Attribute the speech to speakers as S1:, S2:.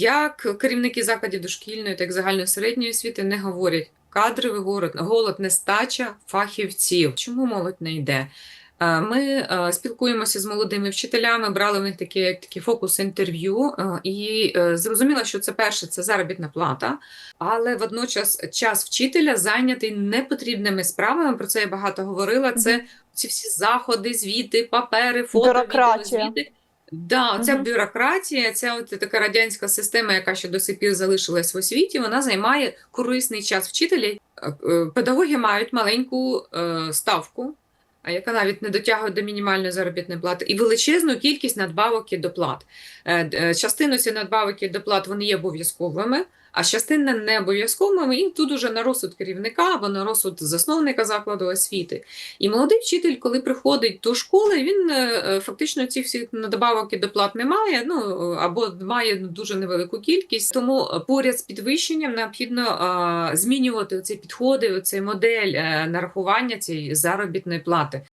S1: як керівники закладів дошкільної, так і загальної середньої освіти не говорять кадровий голод, голод, нестача фахівців. Чому молодь не йде? Е, Ми е, спілкуємося з молодими вчителями, брали в них такі, такі фокус інтерв'ю, е, і зрозуміло, що це перше це заробітна плата, але водночас час вчителя зайнятий непотрібними справами. Про це я багато говорила. Це ці всі заходи, звіти, папери, фото,
S2: Бюрократія.
S1: відеозвіти. Да, ця
S2: угу.
S1: бюрократія, ця от така радянська система, яка ще до сих пір залишилась в освіті, вона займає корисний час вчителя. Е, е, Педагоги мають маленьку е, ставку, яка навіть не дотягує до мінімальної заробітної плати, і величезну кількість надбавок і доплат. Частину ці надбавок і доплат вони є обов'язковими, а частина не обов'язковими, і тут уже на розсуд керівника або на розсуд засновника закладу освіти. І молодий вчитель, коли приходить до школи, він е, е, фактично ці всі надбавок і доплат не має, ну або має дуже невелику кількість. Тому поряд з підвищенням необхідно змінювати ці підходи, цей модель е, нарахування цієї заробітної плати.